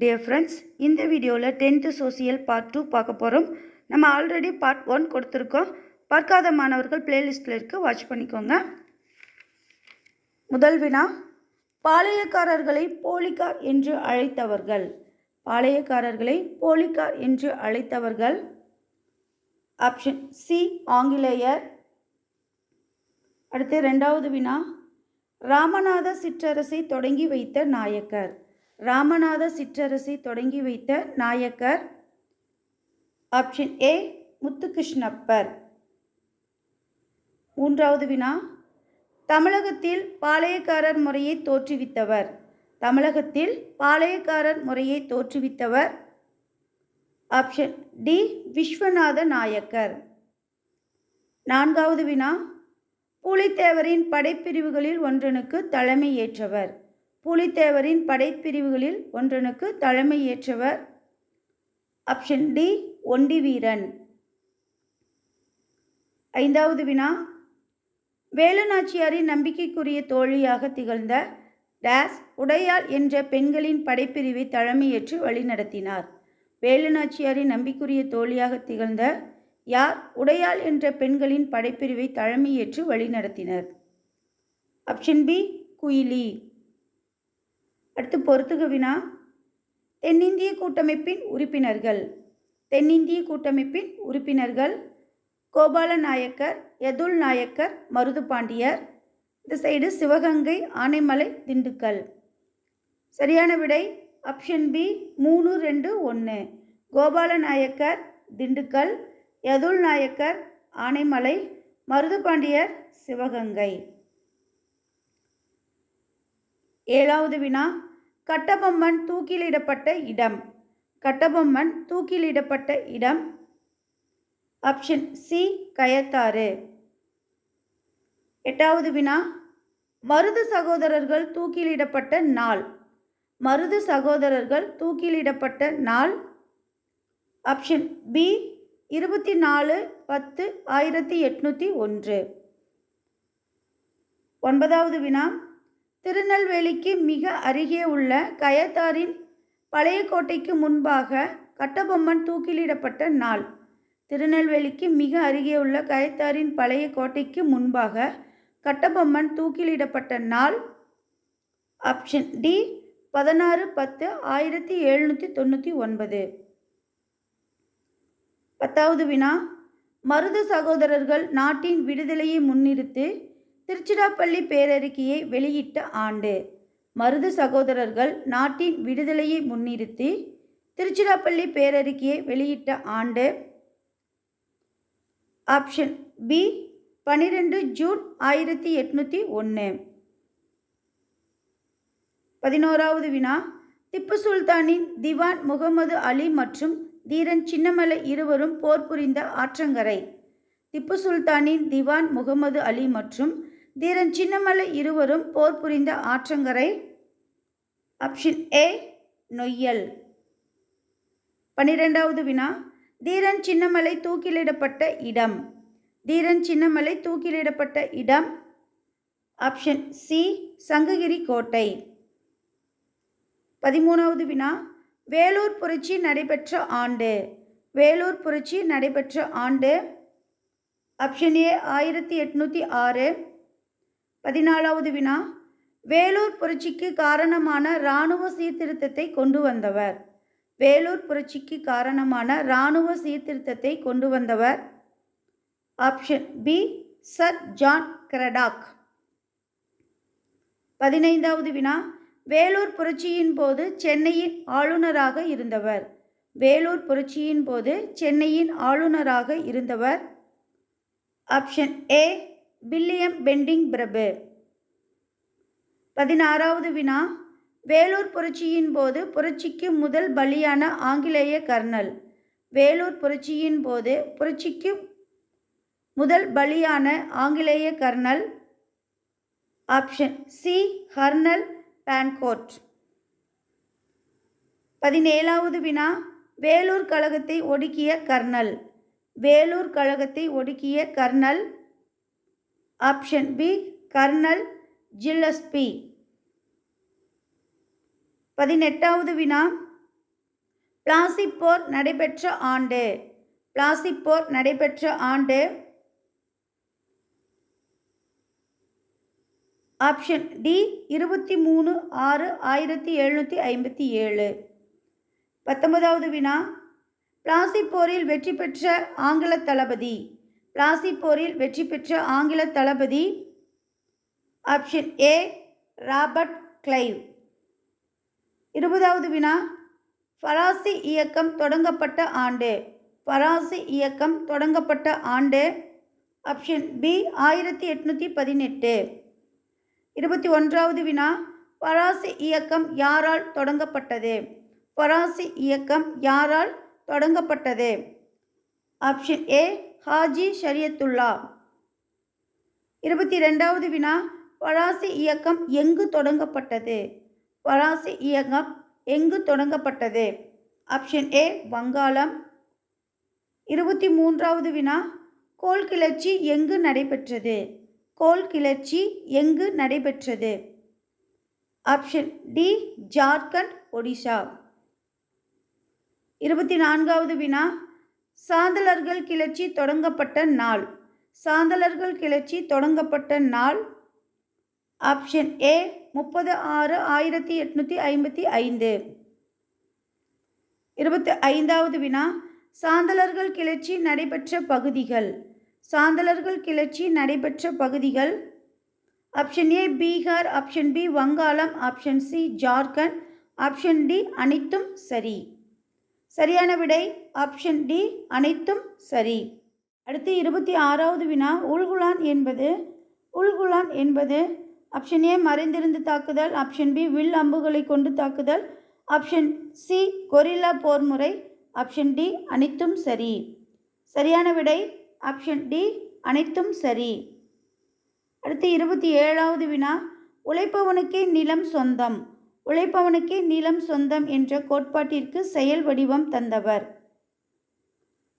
Dear friends இந்த வீடியோவில் tenth social part two பார்க்க போகிறோம் நம்ம ஆல்ரெடி பார்ட் ஒன் கொடுத்துருக்கோம். பார்க்காத மாணவர்கள் பிளேலிஸ்ட்டில் இருக்குது வாட்ச் பண்ணிக்கோங்க. முதல் வினா பாளையக்காரர்களை போலிக்கார் என்று அழைத்தவர்கள். பாளையக்காரர்களை போலிக்கார் என்று அழைத்தவர்கள். ஆப்ஷன் சி ஆங்கிலேயர். அடுத்து ரெண்டாவது வினா ராமநாத சிற்றரசை தொடங்கி வைத்த நாயக்கர். ராமநாத சிற்றரசை தொடங்கி வைத்த நாயக்கர் ஆப்ஷன் ஏ முத்துகிருஷ்ணப்பர். மூன்றாவது வினா. தமிழகத்தில் பாளையக்காரர் முறையை தோற்றுவித்தவர். தமிழகத்தில் பாளையக்காரர் முறையை தோற்றுவித்தவர். Option D Viswanatha Nayakkar. நான்காவது வினா. புலித்தேவரின் படைப்பிரிவுகளில் ஒன்றனுக்கு தலைமை ஏற்றவர் புலித்தேவரின் படைப்பிரிவுகளில் ஒன்றனுக்கு தலைமை ஏற்றவர் ஆப்ஷன் டி ஒண்டி வீரன். ஐந்தாவது வினா. வேலுநாச்சியாரின் நம்பிக்கைக்குரிய தோழியாக திகழ்ந்த டேஸ் உடையாள் என்ற பெண்களின் படைப்பிரிவை தலைமையேற்று வழிநடத்தினார். வேலுநாச்சியாரின் நம்பிக்குரிய தோழியாக திகழ்ந்த யார் உடையாள் என்ற பெண்களின் படைப்பிரிவை தலைமையேற்று வழிநடத்தினர். Option B Kuyili. அடுத்து பொறுத்துக வினா. தென்னிந்திய கூட்டமைப்பின் உறுப்பினர்கள். தென்னிந்திய கூட்டமைப்பின் உறுப்பினர்கள் கோபால நாயக்கர் யதுல் நாயக்கர் மருது பாண்டியர் இந்த சைடு சிவகங்கை ஆனைமலை திண்டுக்கல். சரியான விடை ஆப்ஷன் பி மூணு ரெண்டு ஒன்று கோபால நாயக்கர் திண்டுக்கல் யதுல் நாயக்கர் ஆனைமலை மருது பாண்டியர் சிவகங்கை. ஏழாவது வினா. கட்டபொம்மன் தூக்கிலிடப்பட்ட இடம். கட்டபொம்மன் தூக்கிலிடப்பட்ட இடம். Option C Kayathar. எட்டாவது வினா. மருது சகோதரர்கள் தூக்கிலிடப்பட்ட நாள். மருது சகோதரர்கள் தூக்கிலிடப்பட்ட நாள். ஆப்ஷன் பி இருபத்தி நாலு பத்து ஆயிரத்தி எட்நூற்றி ஒன்று. ஒன்பதாவது வினா. திருநெல்வேலிக்கு மிக அருகே உள்ள கயத்தாரின் பழைய கோட்டைக்கு முன்பாக கட்டபொம்மன் தூக்கிலிடப்பட்ட நாள். திருநெல்வேலிக்கு மிக அருகே உள்ள கயத்தாரின் பழைய கோட்டைக்கு முன்பாக கட்டபொம்மன் தூக்கிலிடப்பட்ட நாள். ஆப்ஷன் டி பதினாறு பத்து ஆயிரத்தி எழுநூற்றி தொண்ணூற்றி ஒன்பது. பத்தாவது வினா மருது சகோதரர்கள் நாட்டின் விடுதலையை முன்னிறுத்து திருச்சிராப்பள்ளி பேரறிக்கையை வெளியிட்ட ஆண்டு. மருது சகோதரர்கள் நாட்டின் விடுதலையை முன்னிறுத்தி திருச்சிராப்பள்ளி பேரறிக்கையை வெளியிட்ட ஆண்டு. ஆப்ஷன் பி பன்னிரெண்டு ஜூன் ஆயிரத்தி எட்நூற்றி ஒன்று பதினோராவது வினா. திப்பு சுல்தானின் திவான் முகமது அலி மற்றும் தீரன் சின்னமலை இருவரும் போர் புரிந்த ஆற்றங்கரை. திப்பு சுல்தானின் திவான் முகமது அலி மற்றும் தீரன் சின்னமலை இருவரும் போர் புரிந்த ஆற்றங்கரை. Option A Noyyal. பன்னிரெண்டாவது வினா. தீரன் சின்னமலை தூக்கிலிடப்பட்ட இடம். தீரன் சின்னமலை தூக்கிலிடப்பட்ட இடம். ஆப்ஷன் சி சங்ககிரி கோட்டை. பதிமூணாவது வினா. வேலூர் புரட்சி நடைபெற்ற ஆண்டு. வேலூர் புரட்சி நடைபெற்ற ஆண்டு. ஆப்ஷன் ஏ ஆயிரத்தி எட்நூற்றி ஆறு. பதினாலாவது வினா. வேலூர் புரட்சிக்கு காரணமான இராணுவ சீர்திருத்தத்தை கொண்டு வந்தவர். வேலூர் புரட்சிக்கு காரணமான இராணுவ சீர்திருத்தத்தை கொண்டு வந்தவர். Option B sir John Cradock. பதினைந்தாவது வினா. வேலூர் புரட்சியின் போது சென்னையின் ஆளுநராக இருந்தவர். வேலூர் புரட்சியின் போது சென்னையின் ஆளுநராக இருந்தவர். ஆப்ஷன் ஏ வில்லியம் பெண்டிங் பிரபு. பதினாறாவது வினா. வேலூர் புரட்சியின் போது புரட்சிக்கு முதல் பலியான ஆங்கிலேய கர்னல். வேலூர் புரட்சியின் போது புரட்சிக்கு முதல் பலியான ஆங்கிலேய colonel. Option C. Colonel Fancourt. பதினேழாவது வினா. வேலூர் கழகத்தை ஒடுக்கிய கர்னல். வேலூர் கழகத்தை ஒடுக்கிய colonel. Option B colonel Gillespie பதினெட்டாவது வினா பிளாசிப் போர் நடைபெற்ற ஆண்டு. பிளாசிப் போர் நடைபெற்ற ஆண்டு. ஆப்ஷன் டி இருபத்தி மூணு ஆறு ஆயிரத்தி எழுநூற்றி ஐம்பத்தி ஏழு. பத்தொன்பதாவது வினா. பிளாசிப் போரில் வெற்றி பெற்ற ஆங்கில தளபதி. பிளாசி போரில் வெற்றி பெற்ற ஆங்கில தளபதி ஆப்ஷன் ஏ ராபர்ட் கிளைவ். இருபதாவது வினா ஃபராசி இயக்கம் தொடங்கப்பட்ட ஆண்டு. ஃபராசி இயக்கம் தொடங்கப்பட்ட ஆண்டு ஆப்ஷன் பி ஆயிரத்தி எட்நூற்றி பதினெட்டு. இருபத்தி ஒன்றாவது வினா ஃபராசி இயக்கம் யாரால் தொடங்கப்பட்டது? ஃபராசி இயக்கம் யாரால் தொடங்கப்பட்டது? Option A Haji Shariatullah. இருபத்தி ரெண்டாவது வினா. வராசி இயக்கம் எங்கு தொடங்கப்பட்டது? வராசி இயக்கம் எங்கு தொடங்கப்பட்டது? ஆப்ஷன் ஏ வங்காளம். இருபத்தி மூன்றாவது வினா. கோல் கிளர்ச்சி எங்கு நடைபெற்றது? கோல் கிளர்ச்சி எங்கு நடைபெற்றது? ஆப்ஷன் டி ஜார்க்கண்ட் ஒடிஷா இருபத்தி நான்காவது வினா. சாந்தலர்கள் கிளர்ச்சி தொடங்கப்பட்ட நாள். சாந்தலர்கள் கிளர்ச்சி தொடங்கப்பட்ட நாள். ஆப்ஷன் ஏ முப்பது ஆறு ஆயிரத்தி எட்நூற்றி ஐம்பத்தி ஐந்து. இருபத்தி ஐந்தாவது வினா சாந்தலர்கள் கிளர்ச்சி நடைபெற்ற பகுதிகள். சாந்தலர்கள் கிளர்ச்சி நடைபெற்ற பகுதிகள். Option A Bihar. Option B Vangalam. Option C Jharkhand. Option D அனைத்தும் சரி. சரியான விடை ஆப்ஷன் டி அனைத்தும் சரி. அடுத்து இருபத்தி ஆறாவது வினா உள்குலான் என்பது உள்குலான் என்பது ஆப்ஷன் ஏ மறைந்திருந்து தாக்குதல் ஆப்ஷன் பி வில் அம்புகளை கொண்டு தாக்குதல் ஆப்ஷன் சி கொரில்லா போர் முறை ஆப்ஷன் டி அனைத்தும் சரி. சரியான விடை ஆப்ஷன் டி அனைத்தும் சரி. அடுத்து இருபத்தி ஏழாவது வினா உழைப்பவனுக்கே நிலம் சொந்தம். உழைப்பவனுக்கே நிலம் சொந்தம் என்ற கோட்பாட்டிற்கு செயல் வடிவம் தந்தவர்.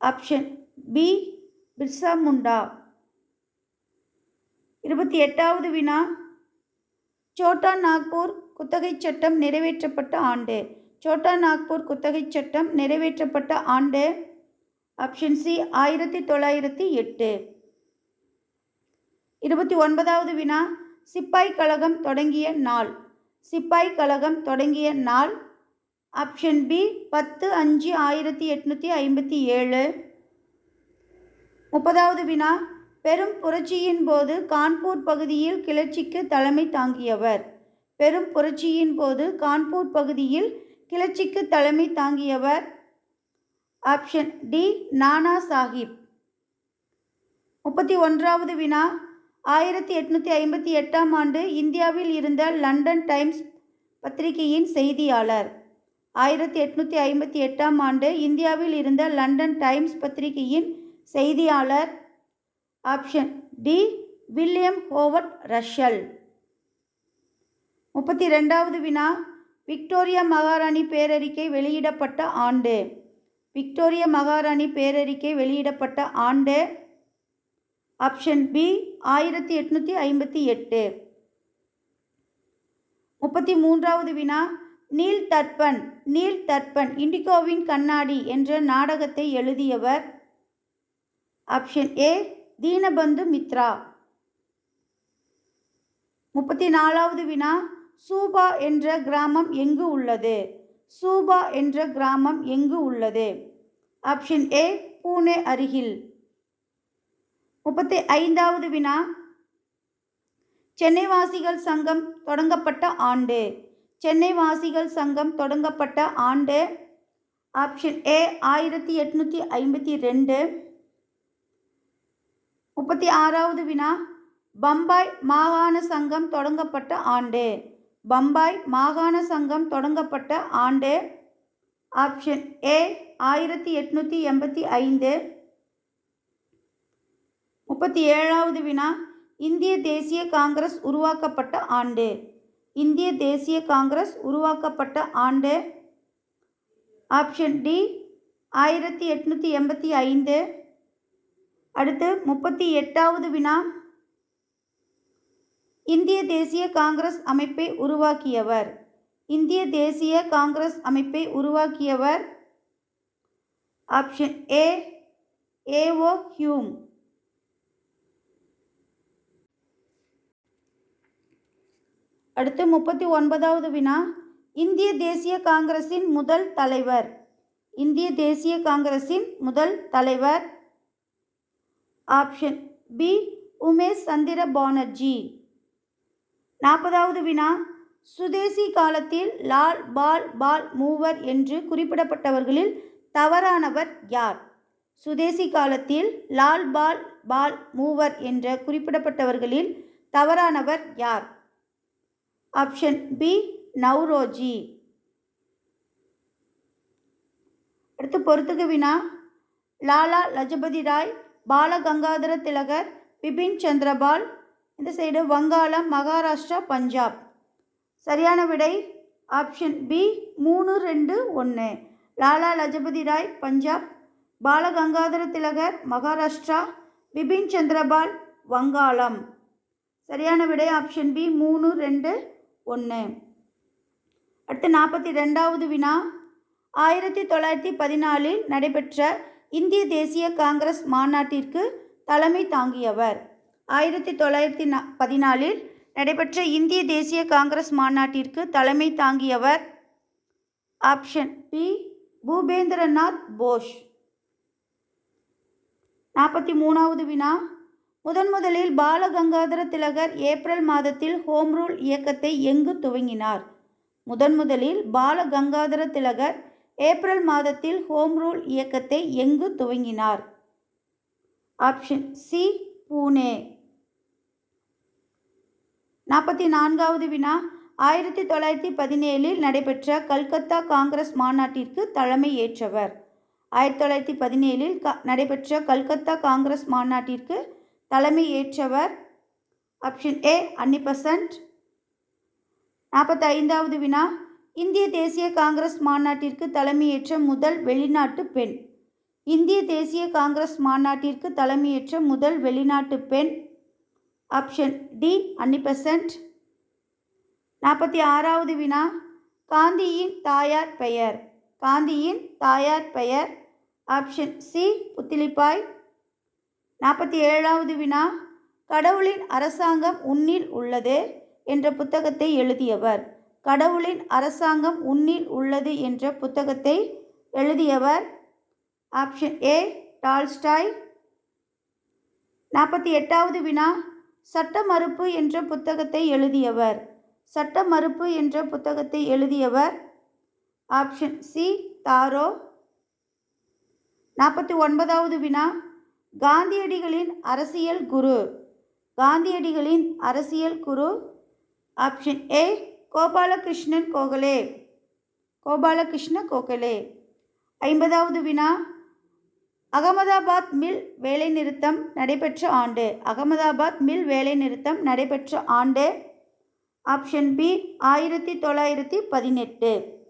Option B Birsa Munda. இருபத்தி எட்டாவது வினா. சோட்டா நாக்பூர் குத்தகைச் சட்டம் நிறைவேற்றப்பட்ட ஆண்டு. சோட்டா நாக்பூர் குத்தகைச் சட்டம் நிறைவேற்றப்பட்ட ஆண்டு. ஆப்ஷன் சி ஆயிரத்தி தொள்ளாயிரத்தி எட்டு. இருபத்தி ஒன்பதாவது வினா. சிப்பாய் கழகம் தொடங்கிய நாள். சிப்பாய் கழகம் தொடங்கிய நாள் ஆப்ஷன் பி பத்து அஞ்சு ஆயிரத்தி எட்நூற்றி ஐம்பத்தி ஏழு. முப்பதாவது வினா பெரும் புரட்சியின் போது கான்பூர் பகுதியில் கிளர்ச்சிக்கு தலைமை தாங்கியவர். பெரும் புரட்சியின் போது கான்பூர் பகுதியில் கிளர்ச்சிக்கு தலைமை தாங்கியவர். Option D Nana Sahib. முப்பத்தி ஒன்றாவது வினா ஆயிரத்தி எட்நூற்றி ஐம்பத்தி எட்டாம் ஆண்டு இந்தியாவில் இருந்த லண்டன் டைம்ஸ் பத்திரிகையின் செய்தியாளர். ஆயிரத்தி எட்நூற்றி ஐம்பத்தி எட்டாம் ஆண்டு இந்தியாவில் இருந்த லண்டன் டைம்ஸ் பத்திரிகையின் செய்தியாளர் option D. William Howard Russell முப்பத்தி ரெண்டாவது வினா விக்டோரியா மகாராணி பேரறிக்கை வெளியிடப்பட்ட ஆண்டு. விக்டோரியா மகாராணி பேரறிக்கை வெளியிடப்பட்ட ஆண்டு. Option B. ஆயிரத்தி எட்நூற்றி ஐம்பத்தி எட்டு. முப்பத்தி மூன்றாவது வினா நீல் தர்பன் நீல் தர்பன் இண்டிகோவின் கண்ணாடி என்ற நாடகத்தை எழுதியவர் ஆப்ஷன் ஏ தீனபந்து மித்ரா. முப்பத்தி நாலாவது வினா சூபா என்ற கிராமம் எங்கு உள்ளது? சூபா என்ற கிராமம் எங்கு உள்ளது? ஆப்ஷன் ஏ பூனே அருகில். முப்பத்தி ஐந்தாவது வினா. சென்னை வாசிகள் சங்கம் தொடங்கப்பட்ட ஆண்டு. சென்னை வாசிகள் சங்கம் தொடங்கப்பட்ட ஆண்டு. ஆப்ஷன் ஏ ஆயிரத்தி எட்நூற்றி ஐம்பத்தி ரெண்டு. முப்பத்தி ஆறாவது வினா. பம்பாய் மாகாண சங்கம் தொடங்கப்பட்ட ஆண்டு. பம்பாய் மாகாண சங்கம் தொடங்கப்பட்ட ஆண்டு. ஆப்ஷன் ஏ ஆயிரத்தி எட்நூற்றி எண்பத்தி ஐந்து. முப்பத்தி ஏழாவது வினா. இந்திய தேசிய காங்கிரஸ் உருவாக்கப்பட்ட ஆண்டு. இந்திய தேசிய காங்கிரஸ் உருவாக்கப்பட்ட ஆண்டு. ஆப்ஷன் டி ஆயிரத்தி எட்நூற்றி எண்பத்தி ஐந்து. அடுத்து முப்பத்தி எட்டாவது வினா. இந்திய தேசிய காங்கிரஸ் அமைப்பை உருவாக்கியவர். இந்திய தேசிய காங்கிரஸ் அமைப்பை உருவாக்கியவர். Option A A O Hume. அடுத்து முப்பத்தி ஒன்பதாவது வினா. இந்திய தேசிய காங்கிரஸின் முதல் தலைவர். இந்திய தேசிய காங்கிரஸின் முதல் தலைவர். Option B Umesh Chandra Banerjee. நாற்பதாவது வினா. சுதேசி காலத்தில் லால் பால் பால் மூவர் என்று குறிப்பிடப்பட்டவர்களில் தவறானவர் யார்? சுதேசி காலத்தில் லால் பால் பால் மூவர் என்ற குறிப்பிடப்பட்டவர்களில் தவறானவர் யார்? ஆப்ஷன் பி நவ்ரோஜி அடுத்து பொறுத்துக்கு வினா. லாலா லஜபதி ராய் பாலகங்காதர திலகர் பிபின் சந்திரபால். இந்த சைடு வங்காளம் மகாராஷ்டிரா பஞ்சாப். சரியான விடை ஆப்ஷன் பி மூணு ரெண்டு ஒன்று லாலா லஜபதி ராய் பஞ்சாப். பாலகங்காதர திலகர் மகாராஷ்டிரா. பிபின் சந்திரபால் வங்காளம். சரியான விடை ஆப்ஷன் பி மூணு ரெண்டு ஒன்று. அடுத்து நாற்பத்தி ரெண்டாவது வினா. ஆயிரத்தி தொள்ளாயிரத்தி பதினாலில் நடைபெற்ற இந்திய தேசிய காங்கிரஸ் மாநாட்டிற்கு தலைமை தாங்கியவர். ஆயிரத்தி தொள்ளாயிரத்தி ந பதினாலில் நடைபெற்ற இந்திய தேசிய காங்கிரஸ் மாநாட்டிற்கு தலைமை தாங்கியவர் ஆப்ஷன் பி பூபேந்திரநாத் போஸ். நாற்பத்தி மூணாவது வினா. முதன் முதலில் பாலகங்காதர திலகர் ஏப்ரல் மாதத்தில் ஹோம் ரூல் இயக்கத்தை எங்கு துவங்கினார்? முதன் முதலில் பாலகங்காதர திலகர் ஏப்ரல் மாதத்தில் ஹோம் ரூல் இயக்கத்தை எங்கு துவங்கினார்? Option C Pune. நாற்பத்தி நான்காவது வினா. ஆயிரத்தி தொள்ளாயிரத்தி பதினேழில் நடைபெற்ற கல்கத்தா காங்கிரஸ் மாநாட்டிற்கு தலைமை ஏற்றவர். ஆயிரத்தி தொள்ளாயிரத்தி பதினேழில் க நடைபெற்ற கல்கத்தா காங்கிரஸ் மாநாட்டிற்கு தலைமை ஏற்றவர் ஆப்ஷன் ஏ அன்னிபசன்ட் நாற்பத்தைந்தாவது வினா. இந்திய தேசிய காங்கிரஸ் மாநாட்டிற்கு தலைமையேற்ற முதல் வெளிநாட்டு பெண். இந்திய தேசிய காங்கிரஸ் மாநாட்டிற்கு தலைமையேற்ற முதல் வெளிநாட்டு பெண். ஆப்ஷன் டி அன்னிபெசன்ட் நாற்பத்தி ஆறாவது வினா. காந்தியின் தாயார் பெயர். காந்தியின் தாயார் பெயர். ஆப்ஷன் சி புத்திலிப்பாய் நாற்பத்தி ஏழாவது வினா கடவுளின் அரசாங்கம் உன்னில் உள்ளது என்ற புத்தகத்தை எழுதியவர். கடவுளின் அரசாங்கம் உன்னில் உள்ளது என்ற புத்தகத்தை எழுதியவர். Option A Tolstoy. நாற்பத்தி எட்டாவது வினா சட்ட மறுப்பு என்ற புத்தகத்தை எழுதியவர். சட்ட மறுப்பு என்ற புத்தகத்தை எழுதியவர். Option C Thoreau. நாற்பத்தி ஒன்பதாவது வினா காந்தியடிகளின் அரசியல் குரு. காந்தியடிகளின் அரசியல் குரு. Option A Gopalakrishnan Gokhale. Gopalakrishna Gokhale. ஐம்பதாவது வினா. அகமதாபாத் மில் வேலைநிறுத்தம் நடைபெற்ற ஆண்டு. அகமதாபாத் மில் வேலைநிறுத்தம் நடைபெற்ற ஆண்டு. ஆப்ஷன் பி ஆயிரத்தி தொள்ளாயிரத்தி பதினெட்டு.